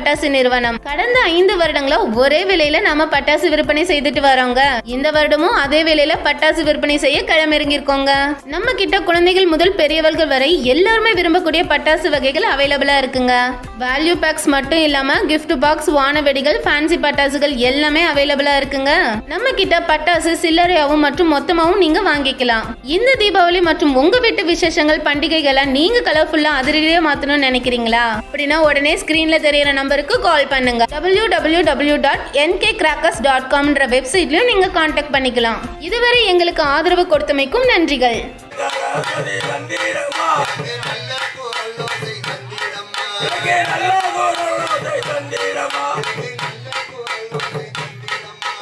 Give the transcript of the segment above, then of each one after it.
பட்டாசு நிறுவனம். கடந்த ஐந்து வருடங்களா ஒரே விலையில நாம பட்டாசு விற்பனை செய்துட்டு வரோங்க. இந்த வருடமும் அதே விலையில பட்டாசு விற்பனை செய்ய களமிறங்கிருக்கோங்க நம்ம கிட்ட குழந்தைகள் முதல் பெரியவர்கள் வரை எல்லாருமே விரும்பக்கூடிய பட்டாசு வகைகள் அவைலபிளா இருக்குங்க. வேல்யூ பேக்ஸ் மட்டும் இல்லாம கிஃப்ட் பாக்ஸ் வானவெடிகள் ஃபேன்சி பட்டாசுகள் எல்லாமே அவைலபிளா இருக்குங்க. நம்ம கிட்ட பட்டாசு சில்லறையாவும் மற்றும் மொத்தமாவும் நீங்க வாங்கிக்கலாம். இந்த தீபாவளி மற்றும் உங்க வீட்டு விசேஷங்கள் பண்டிகைகளை நீங்க கலர்ஃபுல்லா அதிரடியா மாத்தணும்னு நினைக்கிறீங்களா? அப்படின்னா உடனே ஸ்கிரீன்ல தெரியற நம்பருக்கு கால் பண்ணுங்க. W W W dot NK crackers dot காம்ன்ற வெப்சைட்லயும் நீங்க காண்டாக்ட் பண்ணிக்கலாம். இதுவரை எங்களுக்கு ஆதரவு கொடுத்தமைக்கும் நன்றிகள். எனக்கு நல்ல குரலோசை தந்திரமா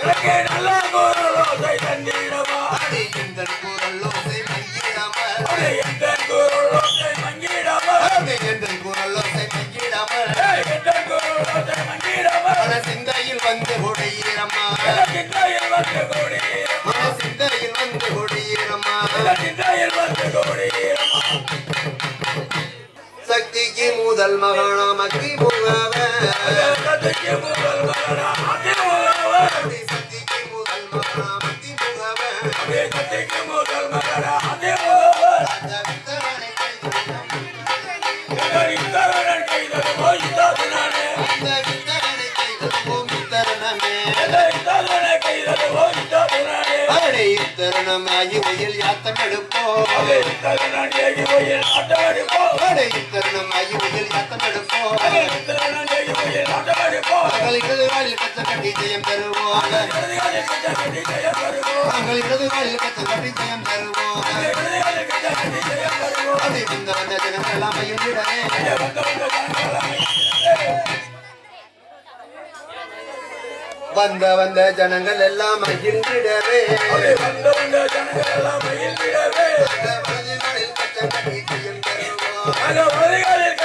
எனக்கு நல்ல குரலோசை தந்திரமா இந்த குரலோசை மங்கிடாமல் எந்த குரலோசை குரலோசை மங்கிடாமல் எந்த குரலோசை சிந்தையில் வந்து ஒடியிரம்மா சிந்தையில் வந்து கூடியிருமா முதல் மகனாம் அக்கி முகவன். கதைக்கு முதல் மகனா அதிமுகவன் இத்தருணமாகி உயில் யாத்தம் எடுப்போம். உயில் யாத்தம் எடுப்போம். இடது கத்த கட்டி ஜெயம் தருவோம். இடது வாழில் கத்த கட்டி ஜெயம் தருவோம். இந்த வந்த ஜனங்கள் எல்லாம் மகிழ்ந்திடவே வந்த வந்த ஜனங்களை எல்லாம் மகிழ்ந்திடவே. வந்த வந்த ஜனங்கள் எல்லாம் மகிழ்ந்திடவே. அந்த வழிகளில்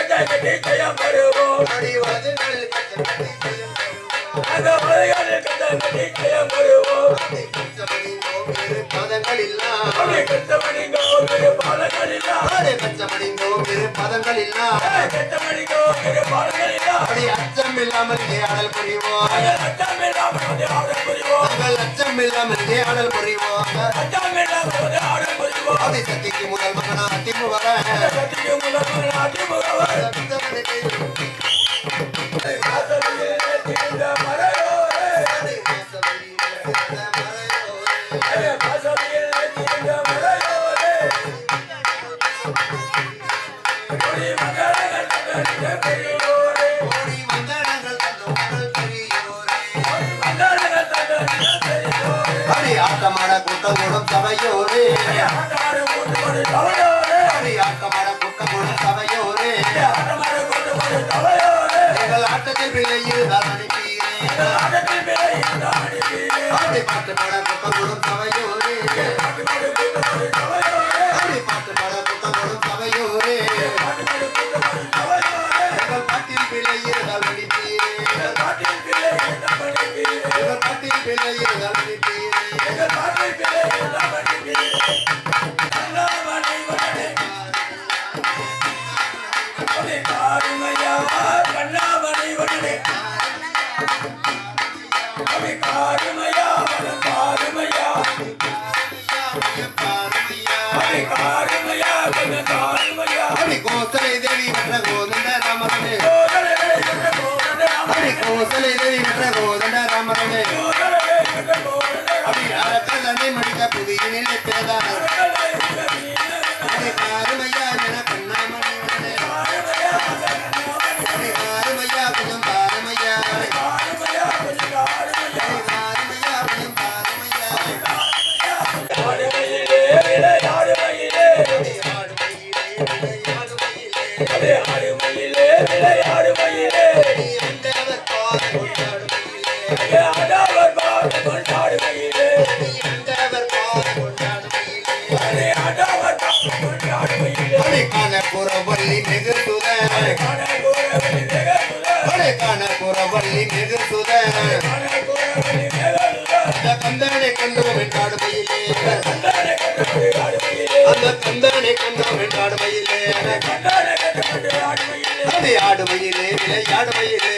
அப்படி அச்சம் இல்லாமல் இங்கே ஆடல் புரிவோம் நாங்கள் அச்சம் இல்லாமல் இங்கே ஆடல் புரிவோம் அட்டமில்லாமல் வந்து ஆடல் புரிவோம் அடி சக்திக்கு முதல் மகனா திமுக ஆட்டமாட கூட்டம் சபையோரே. ஆட்டாடு கூட்டு கொடு தவையோரே சபையோரே. எங்கள் ஆட்டத்தில் விலையில் தான் பாட்டு பாட கூட்டம் கூடும் சபையோரே பாட்டு பாட வென்ற கோதண்ட ராமரனே சோதரே என்ற கோரனே அடி அரக்கல்லனை மடிக்க புதியினிலே பேதான புறவள்ளி நெகுதுத புறவள்ளி நெகுதுத கணக்கூரவழி அந்த கந்தனை கண்டோம் என்றாடுமையிலே மயிலே அந்த கந்தனை கண்டோம் என்றாடுமையிலே மயிலே விளையாடு மயிலே விளையாடு மயிலே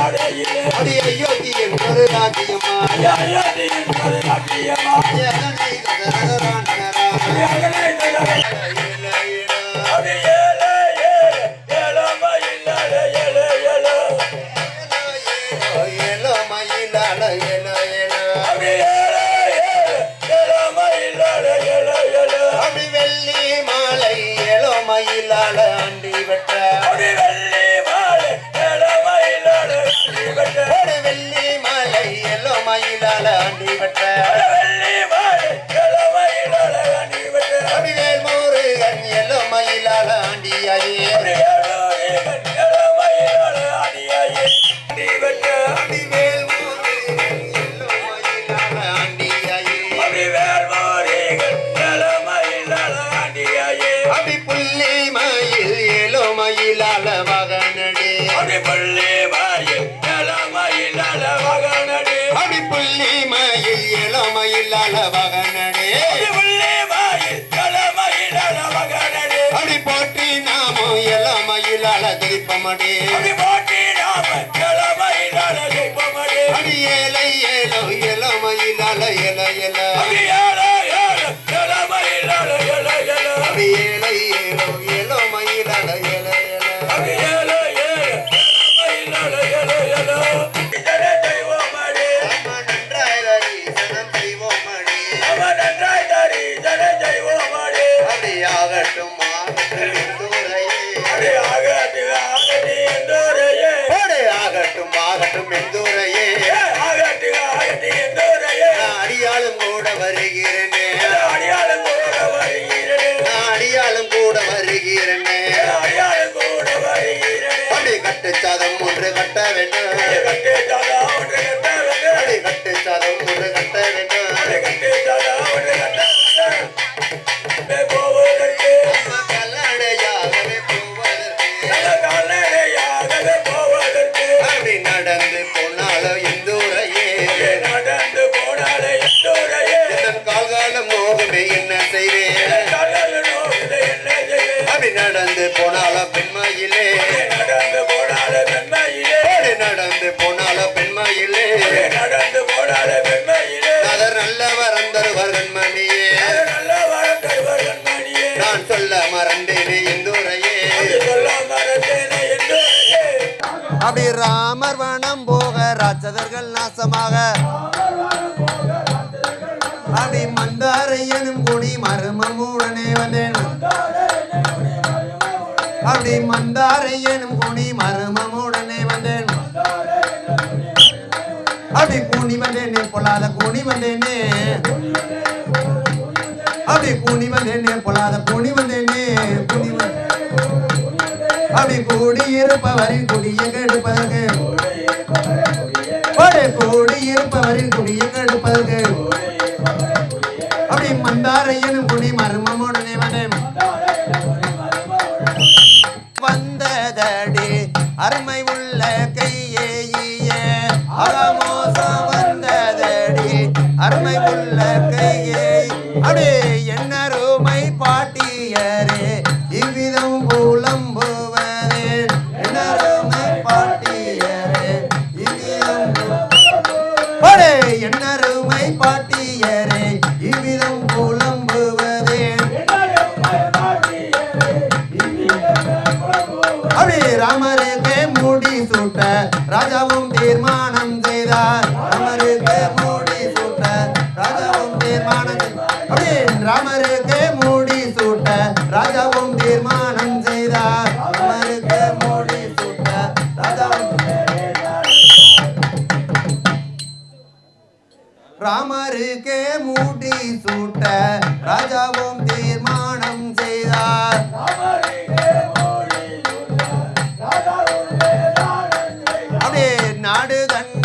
அடியோட்டியின் கருளாக்கியம்மா அடியோட்டியின் கண்ணியலோ மயிலால ஆண்டியாயே அடி புள்ளி மயில் இளமையில் அளவகனடி பமடே வீடு கட்டுச்சாதம் ஒன்று கட்ட வேண்டும். ராட்சதர்கள் நாசமாக. அடி மந்தாரையனும் குடி மருமமுடனே வந்தேன். அடி மந்தாரையனும் குடி மருமமுடனே வந்தேன். அடி கூணி வந்தேனே பொல்லாத கூணி வந்தேனே. அடி கூணி வந்தேனே பொல்லாத கூணி வந்தேனே. குடி அப்படி கூடி குடியை கெடுப்பதற்கு மந்தது அப்படி மந்தாரையன் குடி ராஜாவும் தீர்மானம் செய்தார். அமருக்கு மூடி சூட்ட. ராஜாவும் தீர்மானம் செய்தார். ராமருக்கு மூடி சூட்ட. ராஜாவும் தீர்மானம் செய்தார். அமருக்கு மூடி சூட்ட. ராஜாவும் ராமருக்கே மூடி சூட்ட. ராஜாவும் தீர்மானம் நாடு தன்னை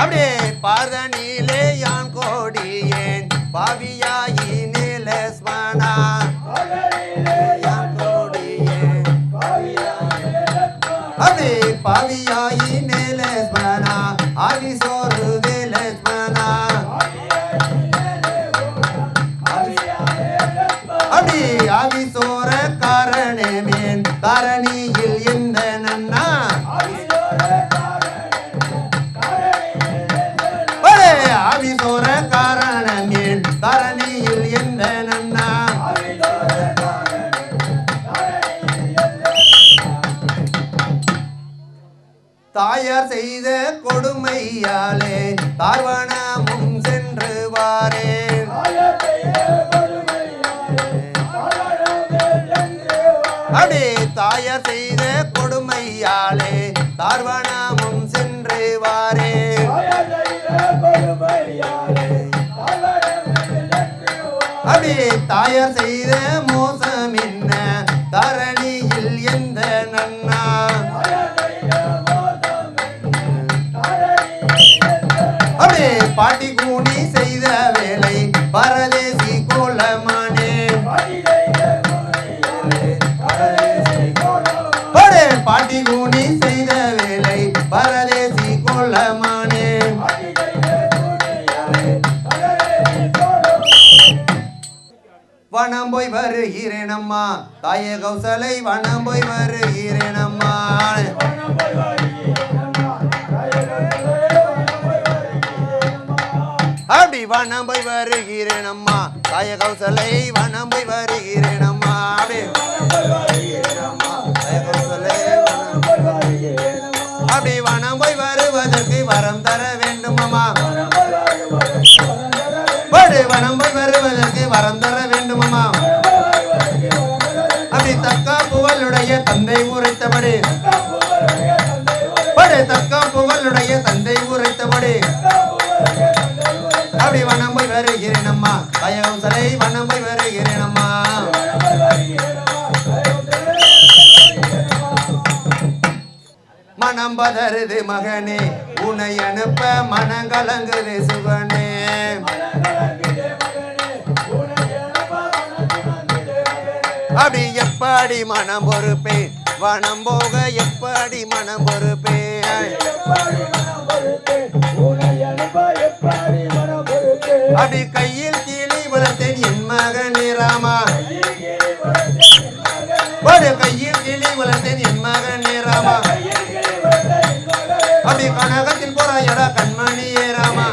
அப்படியே பாதனிலே யான் கோடியேன் பாவியாகி நிலஸ்மனா தாயார் செய்த கொடுமையாலே தார்வனமும் சென்று வாரே. அடே தாயார் செய்த கொடுமையாலே தார்வனமும் சென்று வாரே. அடே தாயார் செய்த பாட்டி கூணி செய்த வேலை பரதேசி கோலமானே. பாட்டி கூணி செய்த வேலை பரதேசி கோலமானே. வனம் போய் வருகிறேனம்மா தாயே கௌசலை வனம் போய் வருகிறேனம்மா அப்படி வனம் போய் வருகிறேன் அம்மா. தாய கௌசலை வனம் போய் வருகிறேனம்மா அப்படி அப்படி வனம் போய் வருவதற்கு வரம் தர வேண்டும் அம்மா. வருகிறேன் அம்மா தயவும் சலை வனம் போய் வருகிறேன் அம்மா மனம் பதறுது மகனே உன்னை அனுப்ப மனம் கலங்குது சுகனே. அப்படி எப்படி மனம் பொறுப்பேன்? வனம் போக எப்படி மனம் பொறுப்பேன்? எப்படி அடி கையில் கீழே வளர்த்தேன் என் மகனே ராமா. ஒரு கையில் கிளி வளர்த்தேன் என் மகனே ராமா. அப்படி கனகத்தில் போறாயடா கண்மணியே ராமா.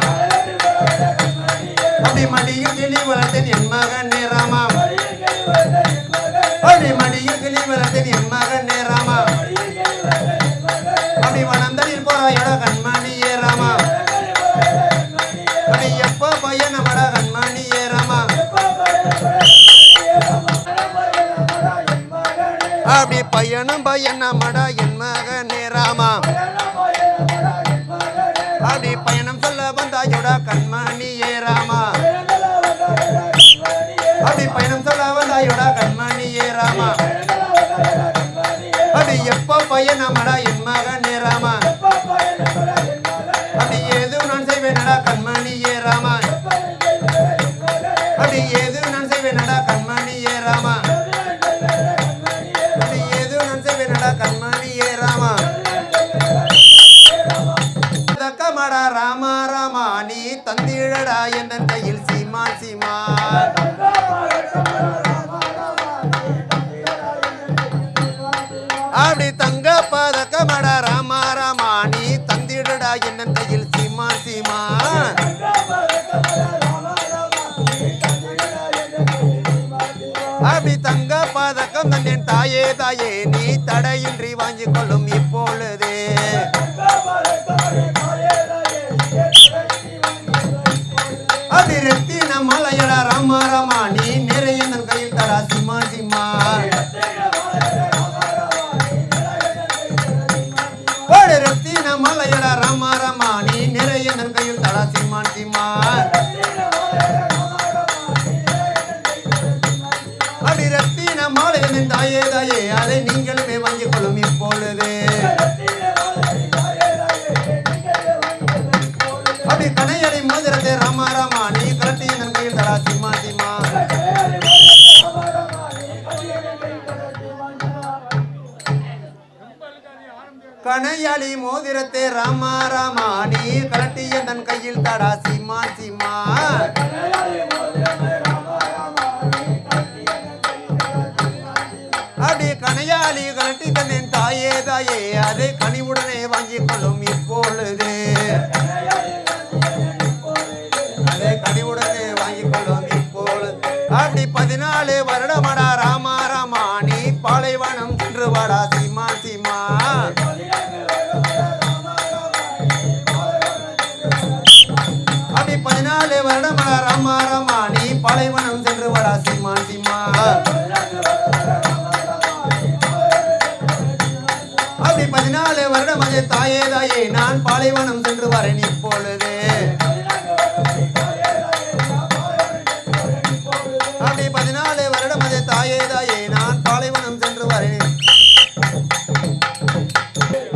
அப்படி மடியில் கிளி வளர்த்தேன் என் மகனே ராமா. பையனும் தக்கமடா ராமா ராமா நீ தந்திழடா என் கையில் சீமா சீமா. அப்படி தங்க பதக்கமடா ராமா ராமா நீ தந்திடடா என் கையில் சீமா சீமா. அப்படி தங்க பதக்கம் தந்தேன். தாயே தாயே நீ தடையின்றி வாங்கிக் கொள்ளும் இப்பொழுது Maram கனையாளி மோதிரத்தை ராமா ராமா நீ கரட்டி என் கையில் தடாசி தாயே தாயே நான் பாலைவனம் சென்று வரேன் இப்பொழுது. அப்படி பதினாலு வருடம் அது தாயே தாயே நான் பாலைவனம் சென்று வரேன்.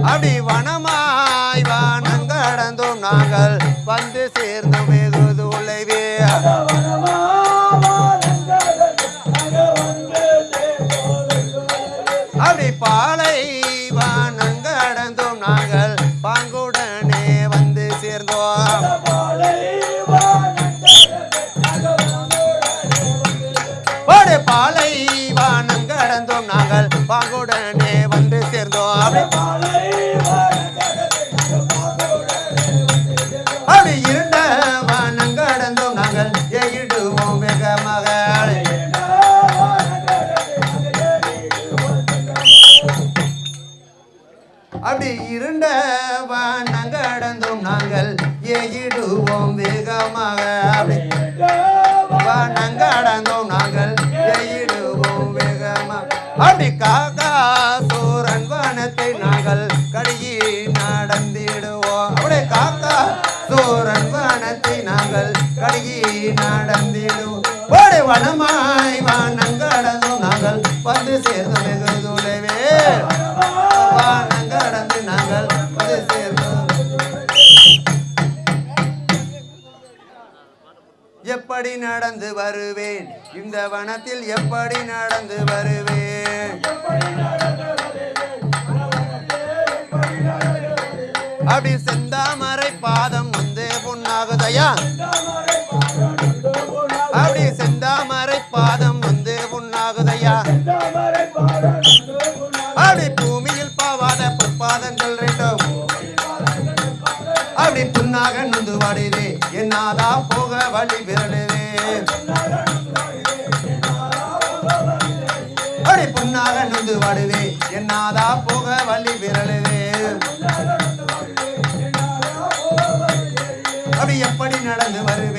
அப்படி வனமாய் வானங்கடந்தோம் நாங்கள். வந்து சேர்ந்தோம் வெகு தொலைவே பாங்குடனே வந்து சேர்ந்தோம். அப்படி அப்படி அப்படி காக்கா சூரன் வனத்தை நாங்கள் கடியி நடந்திடுவோம். அப்படியே காக்கா சூரன் வனத்தை நாங்கள் கடியி நடந்திடுவோம். ஓடி வனமாய் வானங்கடந்தோம் நாங்கள் வந்து சேர்ந்து வெகு தொலைவே வானங்கடந்து நாங்கள் வந்து சேர்ந்தோம். எப்படி நடந்து வருவேன்? இந்த வனத்தில் எப்படி நடந்து வருவேன்? அப்படி செந்தாமரை பாதம் வந்து பொன்னாகுதையா? அப்படி செந்தாமரை பாதம் வந்து பொன்னாகுதையா? அப்படி பூமியில் பாவாத பொற்பாதங்கள் ரெண்டும் அப்படி புண்ணாக நொந்து வாடுதே என்னாதான் போக வழி விரலுதே புண்ணாக நொந்து வாடுதே என்னாதா போக வழி விரலுதே அப்படி எப்படி நடந்து வருவேன்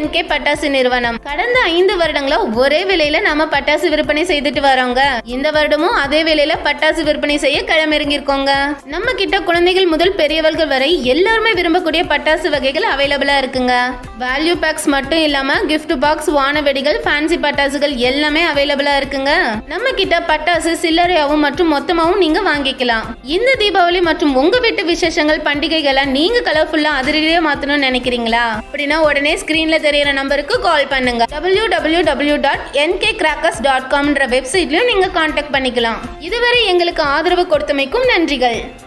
என்கே பட்டாசு நிறுவனம். கடந்த ஐந்து வருடங்களா ஒரே விலையில நாம பட்டாசு விற்பனை செய்துட்டு வரோங்க. இந்த வருடமும் அதே விலையில பட்டாசு விற்பனை செய்ய களமிறங்கியிருக்கோங்க. நம்ம கிட்ட குழந்தைகள் முதல் பெரியவர்கள் வரை எல்லாருமே விரும்பக்கூடிய பட்டாசு வகைகள் அவைலபிளா இருக்குங்க. வேல்யூ பேக்ஸ் மட்டும் இல்லாம கிஃப்ட் பாக்ஸ் வானவெடிகள் ஃபேன்சி பட்டாசுகள் எல்லாமே அவைலபிளா இருக்குங்க. நம்ம கிட்ட பட்டாசு சில்லறையாவும் மற்றும் மொத்தமாவும் நீங்க வாங்கிக்கலாம். இந்த தீபாவளி மற்றும் உங்க வீட்டு விசேஷங்கள் பண்டிகைகளை நீங்க கலர்ஃபுல்லா அதிரடியா மாத்தணும்னு நினைக்கிறீங்களா? அப்படின்னா உடனே ஸ்கிரீன்ல தெரியற நம்பருக்கு கால் பண்ணுங்க. W W W dot NK crackers dot காம்ன்ற வெப்சைட்லயும் நீங்க கான்டாக்ட் பண்ணிக்கலாம். இதுவரை எங்களுக்கு ஆதரவு கொடுத்தமைக்கும் நன்றிகள்.